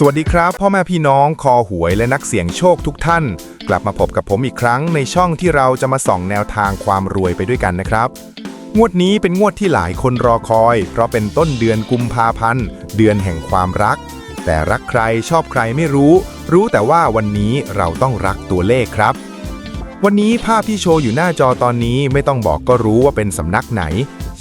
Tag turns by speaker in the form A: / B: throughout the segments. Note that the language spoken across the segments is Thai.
A: สวัสดีครับพ่อแม่พี่น้องคอหวยและนักเสี่ยงโชคทุกท่าน กลับมาพบกับผมอีกครั้งในช่องที่เราจะมาส่องแนวทางความรวยไปด้วยกันนะครับ งวดนี้เป็นงวดที่หลายคนรอคอย เพราะเป็นต้นเดือนกุมภาพันธ์เดือนแห่งความรัก แต่รักใครชอบใครไม่รู้ รู้แต่ว่าวันนี้เราต้องรักตัวเลขครับ วันนี้ภาพที่โชว์อยู่หน้าจอตอนนี้ไม่ต้องบอกก็รู้ว่าเป็นสำนักไหน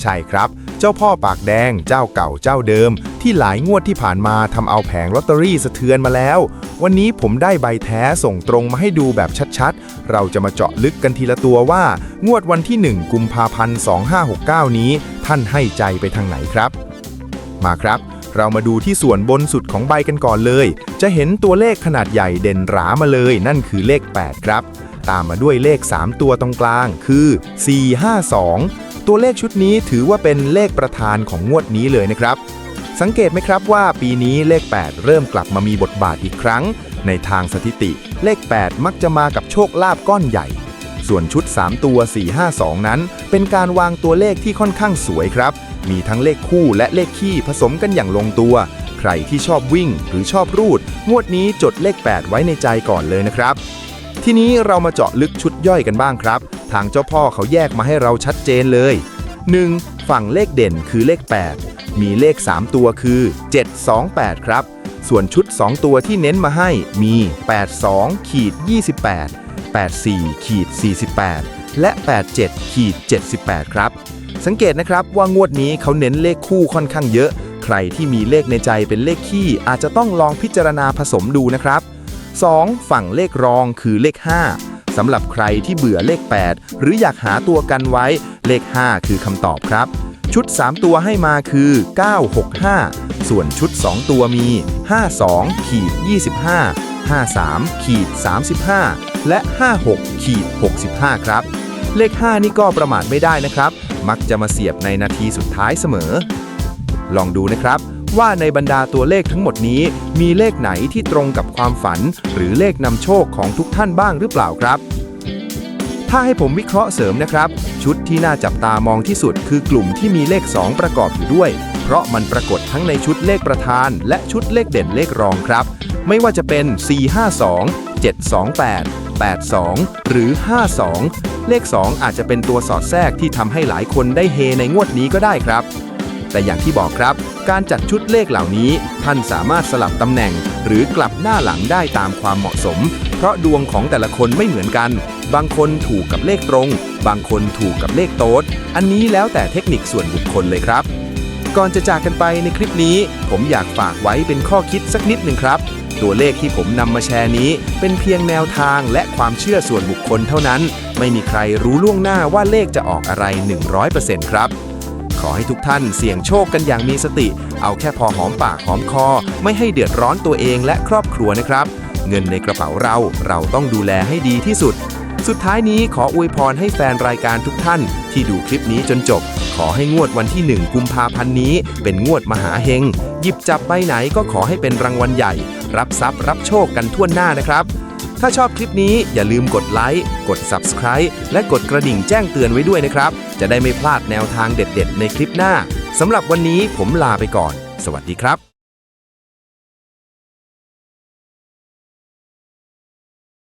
A: ใช่ครับ เจ้าพ่อปากแดง เจ้าเก่าเจ้าเดิม ที่หลายงวดที่ผ่านมาทำเอาแผงลอตเตอรี่สะเทือนมาแล้ว วันนี้ผมได้ใบแท้ส่งตรงมาให้ดูแบบชัดๆ เราจะมาเจาะลึกกันทีละตัวว่า งวดวันที่ 1 กุมภาพันธ์2569 นี้ ท่านให้ใจไปทางไหนครับ มาครับเรามาดูที่ส่วนบนสุดของใบกันก่อนเลย จะเห็นตัวเลขขนาดใหญ่เด่นหรามาเลย นั่นคือเลข 8 ครับ ตามมาด้วยเลข 3 ตัวตรงกลางคือ 452 ตัวเลขชุดนี้ถือว่าเป็นเลขประธานของงวดนี้เลยนะครับ สังเกตไหมครับว่าปีนี้เลข 8 เริ่มกลับมามีบทบาทอีกครั้ง ในทางสถิติ เลข 8 มักจะมากับโชคลาภก้อนใหญ่ ส่วนชุด 3 ตัว 452 นั้น เป็นการวางตัวเลขที่ค่อนข้างสวยครับ มีทั้งเลขคู่และเลขคี่ผสมกันอย่างลงตัว ใครที่ชอบวิ่งหรือชอบรูด งวดนี้จดเลข 8 ไว้ในใจก่อนเลยนะครับ ทีนี้เรามาเจาะลึกชุดย่อยกันบ้างครับ ทางเจ้าพ่อเขาแยกมาให้เราชัดเจนเลย 1. ฝั่งเลขเด่นคือเลข 8 มีเลข 3 ตัวคือ 728 ครับ ส่วนชุด 2 ตัวที่เน้นมาให้มี 82ขีด28 84ขีด48 และ 87ขีด78 ครับ สังเกตนะครับว่างวดนี้เขาเน้นเลขคู่ค่อนข้างเยอะ ใครที่มีเลขในใจเป็นเลขคี่อาจจะต้องลองพิจารณาผสมดูนะครับ 2. ฝั่งเลขรองคือเลข 5สำหรับใครที่เบื่อเลข 8 หรืออยากหาตัวกันไว้ เลข 5 คือคำตอบครับ ชุด 3 ตัวให้มาคือ 965 ส่วนชุด 2 ตัวมี 52ขีด25 53ขีด35 และ 56ขีด65 ครับ เลข 5 นี่ก็ประมาทไม่ได้นะครับ มักจะมาเสียบในนาทีสุดท้ายเสมอ ลองดูนะครับ ว่าในบรรดาตัวเลขทั้งหมดนี้ มีเลขไหนที่ตรงกับความฝัน หรือเลขนำโชคของทุกท่านบ้างหรือเปล่าครับ ถ้าให้ผมวิเคราะห์เสริมนะครับ ชุดที่น่าจับตามองที่สุดคือกลุ่มที่มีเลข 2 ประกอบอยู่ด้วย เพราะมันปรากฏทั้งในชุดเลขประธาน และชุดเลขเด่นเลขรองครับ ไม่ว่าจะเป็น 452 728 82 หรือ 52 เลข 2 อาจจะเป็นตัวสอดแทรกที่ทำให้หลายคนได้เฮในงวดนี้ก็ได้ครับ แต่อย่างที่บอกครับ การจัดชุดเลขเหล่านี้ ท่านสามารถสลับตำแหน่ง หรือกลับหน้าหลังได้ตามความเหมาะสม เพราะดวงของแต่ละคนไม่เหมือนกัน บางคนถูกกับเลขตรง บางคนถูกกับเลขโต๊ด อันนี้แล้วแต่เทคนิคส่วนบุคคลเลยครับ ก่อนจะจากกันไปในคลิปนี้ ผมอยากฝากไว้เป็นข้อคิดสักนิดหนึ่งครับตัวเลขที่ผมนำมาแชร์นี้ เป็นเพียงแนวทางและความเชื่อส่วนบุคคลเท่านั้น ไม่มีใครรู้ล่วงหน้าว่าเลขจะออกอะไร 100%ครับ ขอให้ทุกท่านเสี่ยงโชคกันอย่างมีสติ เอาแค่พอหอมปากหอมคอ ไม่ให้เดือดร้อนตัวเองและครอบครัวนะครับ เงินในกระเป๋าเราเราต้องดูแลให้ดีที่สุด สุดท้ายนี้ขออวยพรให้แฟนรายการทุกท่าน ที่ดูคลิปนี้จนจบ ขอให้งวดวันที่ 1 กุมภาพันธ์นี้ เป็นงวดมหาเฮงหยิบจับใบไหนก็ขอให้เป็นรางวัลใหญ่ รับทรัพย์รับโชคกันทั่วหน้านะครับ ถ้าชอบคลิปนี้อย่าลืมกดไลค์ กด Subscribe และกดกระดิ่งแจ้งเตือนไว้ด้วยนะครับ จะได้ไม่พลาดแนวทางเด็ด ๆ ในคลิปหน้าสำหรับวันนี้ผมลาไปก่อน สวัสดีครับ